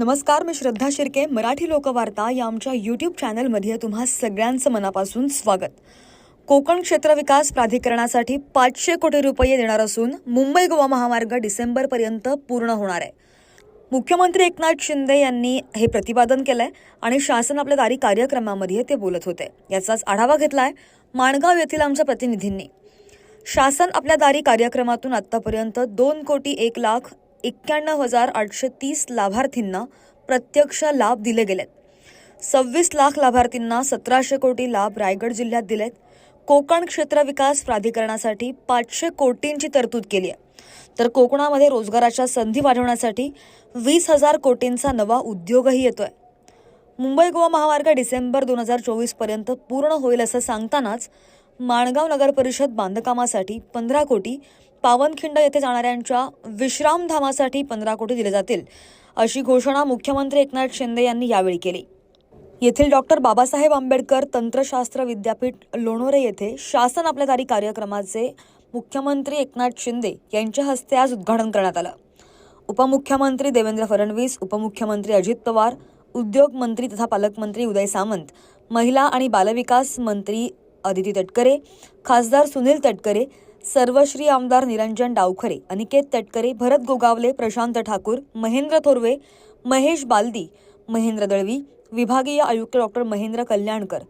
नमस्कार मी श्रद्धा शिर्के मराठी लोकवार्ता या आमच्या यूट्यूब चॅनलमध्ये तुम्हा सगळ्यांचं मनापासून स्वागत. कोकण क्षेत्र विकास प्राधिकरणासाठी पाचशे कोटी रुपये देणार असून मुंबई गोवा महामार्ग डिसेंबरपर्यंत पूर्ण होणार आहे. मुख्यमंत्री एकनाथ शिंदे यांनी हे प्रतिपादन केलं आहे आणि शासन आपल्या दारी कार्यक्रमामध्ये ते बोलत होते. याचाच आढावा घेतला आहे माणगाव येथील आमच्या प्रतिनिधींनी. शासन आपल्या दारी कार्यक्रमातून आत्तापर्यंत दोन कोटी एक लाख एक्क्याण्णव हजार आठशे तीस लाभार्थींना प्रत्यक्ष लाभ दिले गेलेत. सव्वीस लाख लाभार्थींना सतराशे कोटी लाभ रायगड जिल्ह्यात दिलेत. कोकण क्षेत्र विकास प्राधिकरणासाठी पाचशे कोटींची तरतूद केली आहे. तर कोकणामध्ये रोजगाराच्या संधी वाढवण्यासाठी वीस हजार कोटींचा नवा उद्योगही येतोय. मुंबई गोवा महामार्ग डिसेंबर दोन हजार चोवीसपर्यंत पूर्ण होईल असं सांगतानाच माणगाव नगर परिषद बांधकामासाठी पंधरा कोटी पावनखिंड येथे जाणाऱ्यांच्या विश्रामधामासाठी पंधरा कोटी दिले जातील अशी घोषणा मुख्यमंत्री एकनाथ शिंदे यांनी यावेळी केली. येथील डॉक्टर बाबासाहेब आंबेडकर तंत्रशास्त्र विद्यापीठ लोणोरे येथे शासन आपल्या दारी कार्यक्रमाचे मुख्यमंत्री एकनाथ शिंदे यांच्या हस्ते आज उद्घाटन करण्यात आलं. उपमुख्यमंत्री देवेंद्र फडणवीस उपमुख्यमंत्री अजित पवार उद्योग मंत्री तथा पालकमंत्री उदय सामंत महिला आणि बालविकास मंत्री अदिती तटकरे खासदार सुनील तटकरे सर्वश्री आमदार निरंजन डावखरे अनिकेत तटकरे भरत गोगावले प्रशांत ठाकूर महेंद्र थोरवे महेश बालदी महेंद्र दळवी विभागीय आयुक्त डॉक्टर महेंद्र कल्याणकर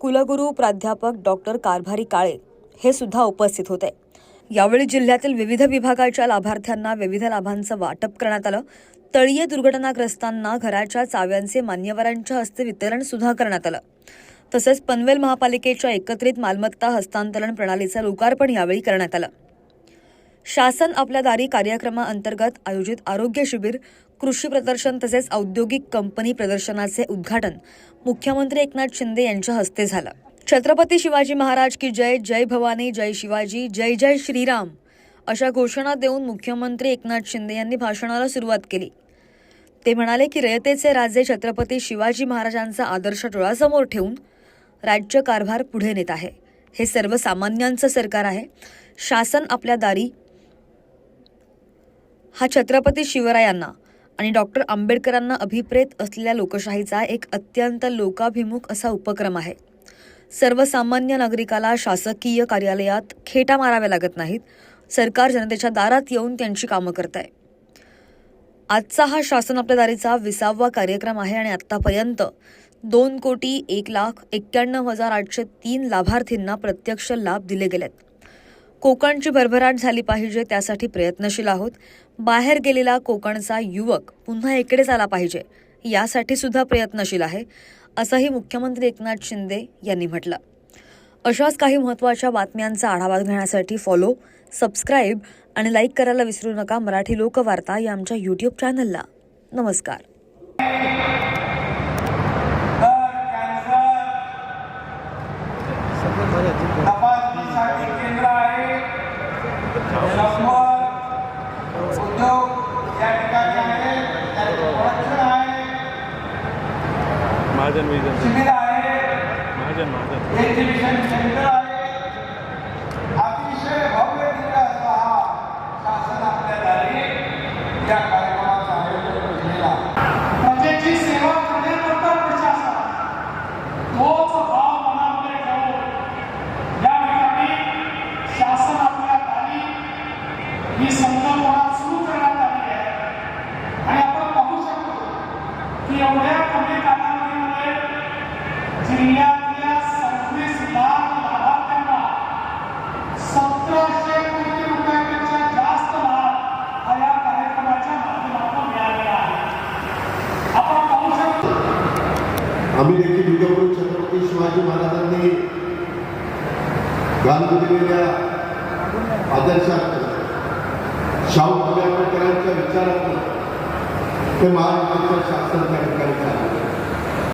कुलगुरू प्राध्यापक डॉक्टर कारभारी काळे हे सुद्धा उपस्थित होते. यावेळी जिल्ह्यातील विविध विभागाच्या लाभार्थ्यांना विविध लाभांचं वाटप करण्यात आलं. तळीय दुर्घटनाग्रस्तांना घराच्या चाव्यांचे मान्यवरांच्या हस्ते वितरण सुद्धा करण्यात आलं. तसेच पनवेल महापालिकेच्या एकत्रित मालमत्ता हस्तांतरण प्रणालीचं लोकार्पण यावेळी करण्यात आलं. शासन आपल्या दारी कार्यक्रमाअंतर्गत आयोजित आरोग्य शिबिर कृषी प्रदर्शन तसेच औद्योगिक कंपनी प्रदर्शनाचे उद्घाटन मुख्यमंत्री एकनाथ शिंदे यांच्या हस्ते झालं. छत्रपती शिवाजी महाराज की जय जय भवानी जय शिवाजी जय जय श्रीराम अशा घोषणा देऊन मुख्यमंत्री एकनाथ शिंदे यांनी भाषणाला सुरुवात केली. ते म्हणाले की रयतेचे राजे छत्रपती शिवाजी महाराजांचा आदर्श डोळासमोर ठेवून राज्य कारभार पुढे नेत आहे. हे सर्वसामान्यांचं सरकार आहे. शासन आपल्या दारी. हा छत्रपती शिवरायांना आणि डॉक्टर आंबेडकरांना अभिप्रेत असलेल्या लोकशाहीचा एक अत्यंत लोकाभिमुख असा उपक्रम आहे. सर्वसामान्य नागरिकाला शासकीय कार्यालयात खेटा माराव्या लागत नाहीत. सरकार जनतेच्या दारात येऊन त्यांची कामं करत आहे आजचा हा शासन आपल्या दारीचा विसावा कार्यक्रम आहे आणि आत्तापर्यंत दोन कोटी एक लाख एक्क्याण्णव हजार आठशे तीन लाभार्थींना प्रत्यक्ष लाभ दिले गेलेत. कोकणची भरभराट झाली पाहिजे त्यासाठी प्रयत्नशील आहोत. बाहेर गेलेला कोकणचा युवक पुन्हा इकडेच आला पाहिजे यासाठी सुद्धा प्रयत्नशील आहे असंही मुख्यमंत्री एकनाथ शिंदे यांनी म्हटलं. अशाच काही महत्त्वाच्या बातम्यांचा आढावा घेण्यासाठी फॉलो सबस्क्राईब आणि लाईक करायला विसरू नका मराठी लोकवार्ता या आमच्या यूट्यूब चॅनलला नमस्कार. उद्योग या ठिकाणी आहे त्याचे प्रोडक्शन आहे महाजन विजन शिबिर आहे. महाजन महाजन एक्झिबिशन सेंटर आहे अतिशय भव्य दिव्य असा हा शासन आपल्या दारी या कार्यक्रमाचं आयोजन केलेला प्रजेची सेवा करण्याकरता प्रशासन तोच भाव मनामध्ये ठेवून या ठिकाणी शासन आपल्या दारी ही संकल्पना सुरू करण्यात आली आहे आणि आपण पाहू शकतो की एवढ्या कमी कालावधीमध्ये जिल्ह्यातल्या सव्वीस लाख लाभार्थ्यांना सतराशे कोटी रुपयापेक्षा जास्त लाभ हा या कार्यक्रमाच्या माध्यमातून मिळालेला आहे आपण पाहू शकतो आम्ही देखील युगपुरुष छत्रपती शिवाजी महाराजांनी गांधीलेल्या आदर्शात शाहू आंबेडकरांच्या विचारात ते महाराष्ट्राच्या शासन ठिकाणी चाललं